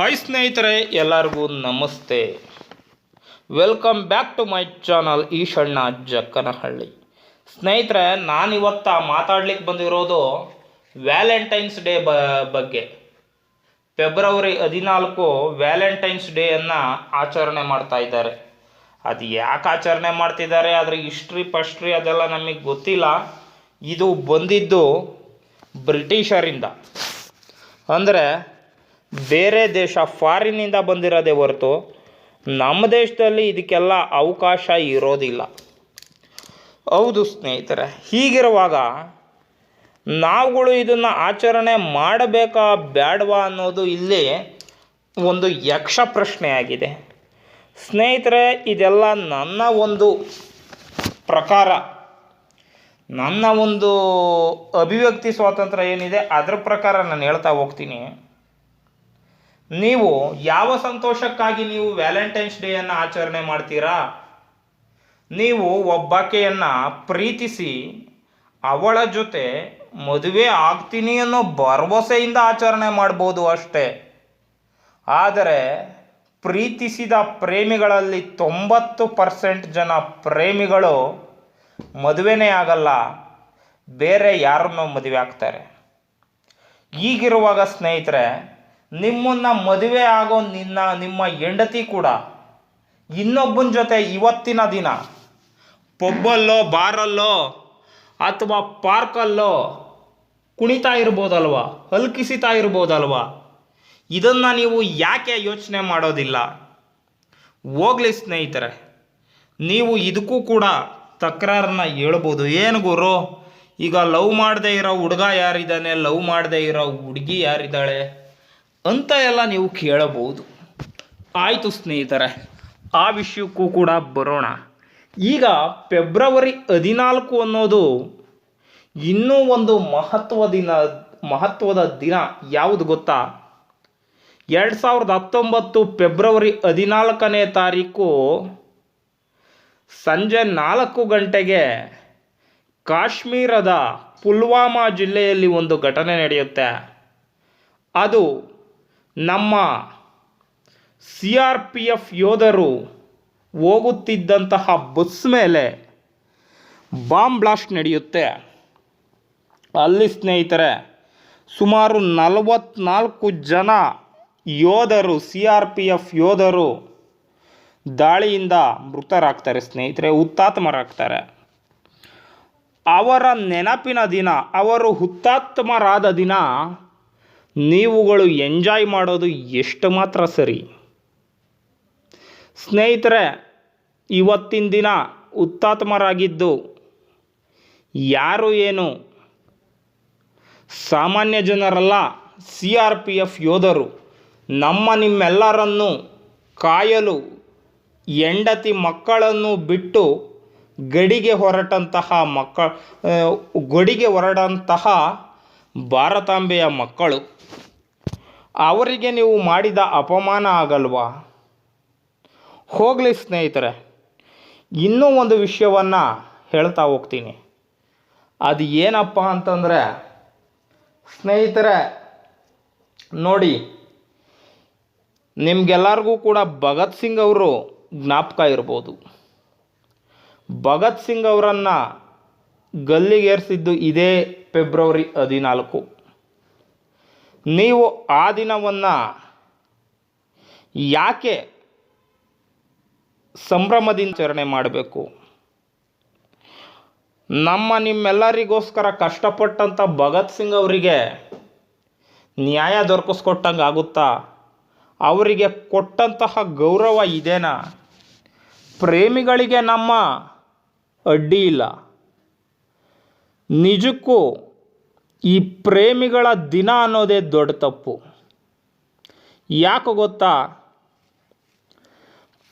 Hi ಸ್ನೇಹಿತರೆ, ಎಲ್ಲರಿಗೂ ನಮಸ್ತೆ. Welcome back to my channel Eshanna Jakkanahalli. ಸ್ನೇಹಿತರೆ, ನಾನಿವತ್ತ ಮಾತಾಡ್ಲಿಕ್ಕೆ ಬಂದಿರೋದು ವ್ಯಾಲೆಂಟೈನ್ಸ್ ಡೇ ಬ, ಬಗ್ಗೆ. ಫೆಬ್ರವರಿ ಹದಿನಾಲ್ಕು ವ್ಯಾಲೆಂಟೈನ್ಸ್ ಡೇಯನ್ನು ಆಚರಣೆ ಮಾಡ್ತಾ ಇದ್ದಾರೆ. ಅದು ಯಾಕೆ ಆಚರಣೆ ಮಾಡ್ತಿದ್ದಾರೆ, ಅದರ ಹಿಸ್ಟ್ರಿ ಪಸ್ಟ್ರಿ ಅದೆಲ್ಲ ನಮಗೆ ಗೊತ್ತಿಲ್ಲ. ಇದು ಬಂದಿದ್ದು ಬ್ರಿಟಿಷರಿಂದ. ಅಂದರೆ ಬೇರೆ ದೇಶ ಫಾರಿನಿಂದ ಬಂದಿರೋದೇ ಹೊರತು ನಮ್ಮ ದೇಶದಲ್ಲಿ ಇದಕ್ಕೆಲ್ಲ ಅವಕಾಶ ಇರೋದಿಲ್ಲ. ಹೌದು ಸ್ನೇಹಿತರೆ, ಹೀಗಿರುವಾಗ ನಾವುಗಳು ಇದನ್ನು ಆಚರಣೆ ಮಾಡಬೇಕಾ ಬೇಡವಾ ಅನ್ನೋದು ಇಲ್ಲಿ ಒಂದು ಯಕ್ಷ ಪ್ರಶ್ನೆಯಾಗಿದೆ. ಸ್ನೇಹಿತರೆ, ಇದೆಲ್ಲ ನನ್ನ ಒಂದು ಪ್ರಕಾರ. ನನ್ನ ಒಂದು ಅಭಿವ್ಯಕ್ತಿ ಸ್ವಾತಂತ್ರ್ಯ ಏನಿದೆ ಅದರ ಪ್ರಕಾರ ನಾನು ಹೇಳ್ತಾ ಹೋಗ್ತೀನಿ. ನೀವು ಯಾವ ಸಂತೋಷಕ್ಕಾಗಿ ನೀವು ವ್ಯಾಲೆಂಟೈನ್ಸ್ ಡೇಯನ್ನು ಆಚರಣೆ ಮಾಡ್ತೀರಾ? ನೀವು ಒಬ್ಬಾಕೆಯನ್ನು ಪ್ರೀತಿಸಿ ಅವಳ ಜೊತೆ ಮದುವೆ ಆಗ್ತೀನಿ ಅನ್ನೋ ಭರವಸೆಯಿಂದ ಆಚರಣೆ ಮಾಡ್ಬೋದು ಅಷ್ಟೇ. ಆದರೆ ಪ್ರೀತಿಸಿದ ಪ್ರೇಮಿಗಳಲ್ಲಿ ತೊಂಬತ್ತು ಪರ್ಸೆಂಟ್ ಜನ ಪ್ರೇಮಿಗಳು ಮದುವೆನೇ ಆಗಲ್ಲ, ಬೇರೆ ಯಾರನ್ನೋ ಮದುವೆ ಆಗ್ತಾರೆ. ಈಗಿರುವಾಗ ಸ್ನೇಹಿತರೆ ನಿಮ್ಮನ್ನು ಮದುವೆ ಆಗೋ ನಿನ್ನ, ನಿಮ್ಮ ಹೆಂಡತಿ ಕೂಡ. ಇನ್ನೊಬ್ಬನ ಜೊತೆ ಇವತ್ತಿನ ದಿನ, ಪಬ್ಬಲ್ಲೋ, ಬಾರಲ್ಲೋ, ಅಥವಾ ಪಾರ್ಕಲ್ಲೋ ಕುಣಿತಾ ಇರ್ಬೋದಲ್ವಾ, ಹಲ್ಕಿಸಿತಾ ಇರ್ಬೋದಲ್ವಾ? ಇದನ್ನು ನೀವು ಯಾಕೆ ಯೋಚನೆ ಮಾಡೋದಿಲ್ಲ? ಹೋಗ್ಲಿ ಸ್ನೇಹಿತರೆ, ನೀವು ಇದಕ್ಕೂ ಕೂಡ ತಕರಾರನ್ನ ಹೇಳ್ಬೋದು. ಏನು ಗುರು? ಈಗ ಲವ್ ಮಾಡದೇ ಇರೋ ಹುಡುಗ ಯಾರಿದ್ದಾನೆ? ಲವ್ ಮಾಡದೇ ಇರೋ ಹುಡುಗಿ ಯಾರಿದ್ದಾಳೆ? ಅಂತ ಎಲ್ಲ ನೀವು ಕೇಳಬಹುದು. ಆಯಿತು ಸ್ನೇಹಿತರೆ, ಆ ವಿಷಯಕ್ಕೂ ಕೂಡ ಬರೋಣ. ಈಗ ಫೆಬ್ರವರಿ ಹದಿನಾಲ್ಕು ಅನ್ನೋದು ಇನ್ನೂ ಒಂದು ಮಹತ್ವ ದಿನ, ಮಹತ್ವದ ದಿನ. ಯಾವುದು ಗೊತ್ತಾ? ಎರಡು ಸಾವಿರದ ಹತ್ತೊಂಬತ್ತು ಫೆಬ್ರವರಿ ಹದಿನಾಲ್ಕನೇ ತಾರೀಕು ಸಂಜೆ ನಾಲ್ಕು ಗಂಟೆಗೆ ಕಾಶ್ಮೀರದ ಪುಲ್ವಾಮಾ ಜಿಲ್ಲೆಯಲ್ಲಿ ಒಂದು ಘಟನೆ ನಡೆಯುತ್ತೆ. ಅದು ನಮ್ಮ ಸಿ ಆರ್ ಪಿ ಎಫ್ ಯೋಧರು ಹೋಗುತ್ತಿದ್ದಂತಹ ಬಸ್ ಮೇಲೆ ಬಾಂಬ್ ಬ್ಲಾಸ್ಟ್ ನಡೆಯುತ್ತೆ. ಅಲ್ಲಿ ಸ್ನೇಹಿತರೆ, ಸುಮಾರು ನಲವತ್ನಾಲ್ಕು ಜನ ಯೋಧರು ಸಿ ಆರ್ ಪಿ ಎಫ್ ಯೋಧರು ದಾಳಿಯಿಂದ ಮೃತರಾಗ್ತಾರೆ ಸ್ನೇಹಿತರೆ ಹುತಾತ್ಮರಾಗ್ತಾರೆ ಅವರ ನೆನಪಿನ ದಿನ, ಅವರು ಹುತಾತ್ಮರಾದ ದಿನ ನೀವುಗಳು ಎಂಜಾಯ್ ಮಾಡೋದು ಎಷ್ಟು ಮಾತ್ರ ಸರಿ. ಸ್ನೇಹಿತರೆ, ಇವತ್ತಿನ ದಿನ ಹುತಾತ್ಮರಾಗಿದ್ದು ಯಾರು ಏನು? ಸಾಮಾನ್ಯ ಜನರಲ್ಲ, ಸಿ ಆರ್ ಪಿ ಎಫ್ ಯೋಧರು. ನಮ್ಮ ನಿಮ್ಮೆಲ್ಲರನ್ನು ಕಾಯಲು ಹೆಂಡತಿ ಮಕ್ಕಳನ್ನು ಬಿಟ್ಟು ಗಡಿಗೆ ಹೊರಟಂತಹ ಮಕ್ಕ ಗಡಿಗೆ ಹೊರಡಂತಹ ಭಾರತಾಂಬೆಯ ಮಕ್ಕಳು, ಅವರಿಗೆ ನೀವು ಮಾಡಿದ ಅಪಮಾನ ಆಗಲ್ವಾ? ಹೋಗಲಿ ಸ್ನೇಹಿತರೆ, ಇನ್ನೂ ಒಂದು ವಿಷಯವನ್ನು ಹೇಳ್ತಾ ಹೋಗ್ತೀನಿ. ಅದು ಏನಪ್ಪ ಅಂತಂದರೆ, ಸ್ನೇಹಿತರೆ, ನೋಡಿ, ನಿಮಗೆಲ್ಲರಿಗೂ ಕೂಡ ಭಗತ್ ಸಿಂಗ್ ಅವರು ಜ್ಞಾಪಕ ಇರ್ಬೋದು. ಭಗತ್ ಸಿಂಗ್ ಅವರನ್ನು ಗಲ್ಲಿಗೇರಿಸಿದ್ದು ಇದೇ ಫೆಬ್ರವರಿ ಹದಿನಾಲ್ಕು. ನೀವು ಆ ದಿನವನ್ನು ಯಾಕೆ ಸಂಭ್ರಮದಿಂದ ಆಚರಣೆ ಮಾಡಬೇಕು? ನಮ್ಮ ನಿಮ್ಮೆಲ್ಲರಿಗೋಸ್ಕರ ಕಷ್ಟಪಟ್ಟಂಥ ಭಗತ್ ಸಿಂಗ್ ಅವರಿಗೆ ನ್ಯಾಯ ದೊರಕಿಸ್ಕೊಟ್ಟಂಗೆ ಆಗುತ್ತಾ? ಅವರಿಗೆ ಕೊಟ್ಟಂತಹ ಗೌರವ ಇದೇನಾ? ಪ್ರೇಮಿಗಳಿಗೆ ನಮ್ಮ ಅಡ್ಡಿ ಇಲ್ಲ. ನಿಜಕ್ಕೂ ಈ ಪ್ರೇಮಿಗಳ ದಿನ ಅನ್ನೋದೇ ದೊಡ್ಡ ತಪ್ಪು. ಯಾಕೆ ಗೊತ್ತಾ?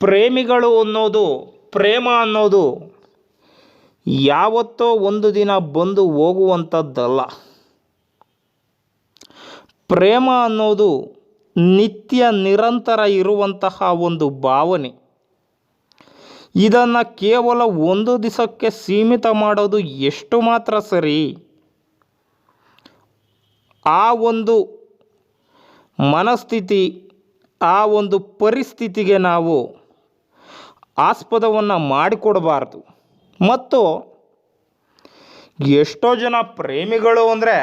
ಪ್ರೇಮಿಗಳು ಅನ್ನೋದು ಪ್ರೇಮ ಅನ್ನೋದು ಯಾವತ್ತೋ ಒಂದು ದಿನ ಬಂದು ಹೋಗುವಂಥದ್ದಲ್ಲ. ಪ್ರೇಮ ಅನ್ನೋದು ನಿತ್ಯ ನಿರಂತರ ಇರುವಂತಹ ಒಂದು ಭಾವನೆ. ಇದನ್ನು ಕೇವಲ ಒಂದು ದಿವಸಕ್ಕೆ ಸೀಮಿತ ಮಾಡೋದು ಎಷ್ಟು ಮಾತ್ರ ಸರಿ? ಆ ಒಂದು ಮನಸ್ಥಿತಿ, ಆ ಒಂದು ಪರಿಸ್ಥಿತಿಗೆ ನಾವು ಆಸ್ಪದವನ್ನು ಮಾಡಿಕೊಡಬಾರ್ದು. ಮತ್ತು ಎಷ್ಟೋ ಜನ ಪ್ರೇಮಿಗಳು ಅಂದರೆ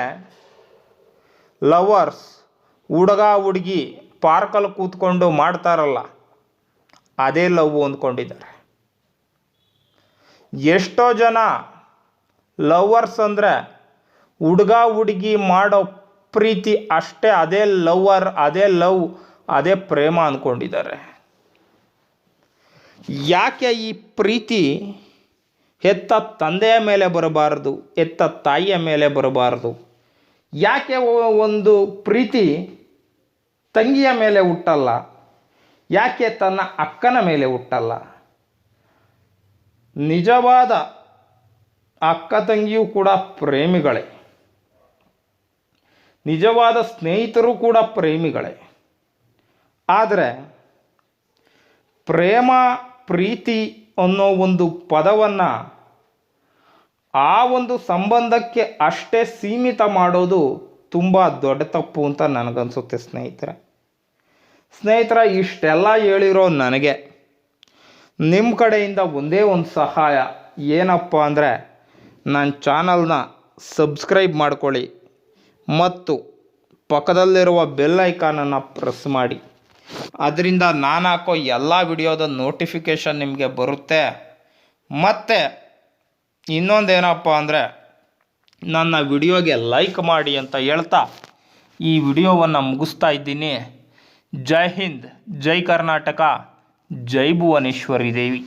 ಲವರ್ಸ್, ಹುಡುಗ, ಹುಡುಗಿ, ಪಾರ್ಕಲ್ಲಿ ಕೂತ್ಕೊಂಡು ಮಾಡ್ತಾರಲ್ಲ, ಅದೇ ಲವ್ ಅಂದ್ಕೊಂಡಿದ್ದಾರೆ. ಎಷ್ಟೋ ಜನ ಲವರ್ಸ್ ಅಂದರೆ ಹುಡುಗ ಹುಡುಗಿ ಮಾಡೋ ಪ್ರೀತಿ ಅಷ್ಟೇ, ಅದೇ ಲವ್ವರ್ ಅದೇ ಲವ್, ಅದೇ ಪ್ರೇಮ ಅಂದ್ಕೊಂಡಿದ್ದಾರೆ ಯಾಕೆ ಈ ಪ್ರೀತಿ ಹೆತ್ತ ತಂದೆಯ ಮೇಲೆ ಬರಬಾರದು, ಹೆತ್ತ ತಾಯಿಯ ಮೇಲೆ ಬರಬಾರದು? ಯಾಕೆ ಒಂದು ಪ್ರೀತಿ ತಂಗಿಯ ಮೇಲೆ ಹುಟ್ಟಲ್ಲ, ಯಾಕೆ ತನ್ನ ಅಕ್ಕನ ಮೇಲೆ ಹುಟ್ಟಲ್ಲ? ನಿಜವಾದ ಅಕ್ಕ ತಂಗಿಯೂ ಕೂಡ ಪ್ರೇಮಿಗಳೇ. ನಿಜವಾದ ಸ್ನೇಹಿತರು ಕೂಡ ಪ್ರೇಮಿಗಳೇ. ಆದರೆ ಪ್ರೇಮ, ಪ್ರೀತಿ ಅನ್ನೋ ಒಂದು ಪದವನ್ನು ಆ ಒಂದು ಸಂಬಂಧಕ್ಕೆ ಅಷ್ಟೇ ಸೀಮಿತ ಮಾಡೋದು ತುಂಬ ದೊಡ್ಡ ತಪ್ಪು ಅಂತ ನನಗನ್ಸುತ್ತೆ ಸ್ನೇಹಿತರೆ. ಸ್ನೇಹಿತರ, ಇಷ್ಟೆಲ್ಲ ಹೇಳಿರೋ ನನಗೆ ನಿಮ್ಮ ಕಡೆಯಿಂದ ಒಂದೇ ಒಂದು ಸಹಾಯ. ಏನಪ್ಪ ಅಂದರೆ ನನ್ನ ಚಾನಲ್ನ ಸಬ್ಸ್ಕ್ರೈಬ್ ಮಾಡ್ಕೊಳ್ಳಿ ಮತ್ತು ಪಕ್ಕದಲ್ಲಿರುವ ಬೆಲ್ ಐಕಾನನ್ನು ಪ್ರೆಸ್ ಮಾಡಿ. ಅದರಿಂದ ನಾನು ಹಾಕೋ ಎಲ್ಲ ವಿಡಿಯೋದ ನೋಟಿಫಿಕೇಷನ್ ನಿಮಗೆ ಬರುತ್ತೆ. ಮತ್ತು ಇನ್ನೊಂದೇನಪ್ಪ ಅಂದರೆ ನನ್ನ ವಿಡಿಯೋಗೆ ಲೈಕ್ ಮಾಡಿ ಅಂತ ಹೇಳ್ತಾ ಈ ವಿಡಿಯೋವನ್ನು ಮುಗಿಸ್ತಾ ಇದ್ದೀನಿ. ಜೈ ಹಿಂದ್, ಜೈ ಕರ್ನಾಟಕ. જય ભુવનેશ્વરી દેવી.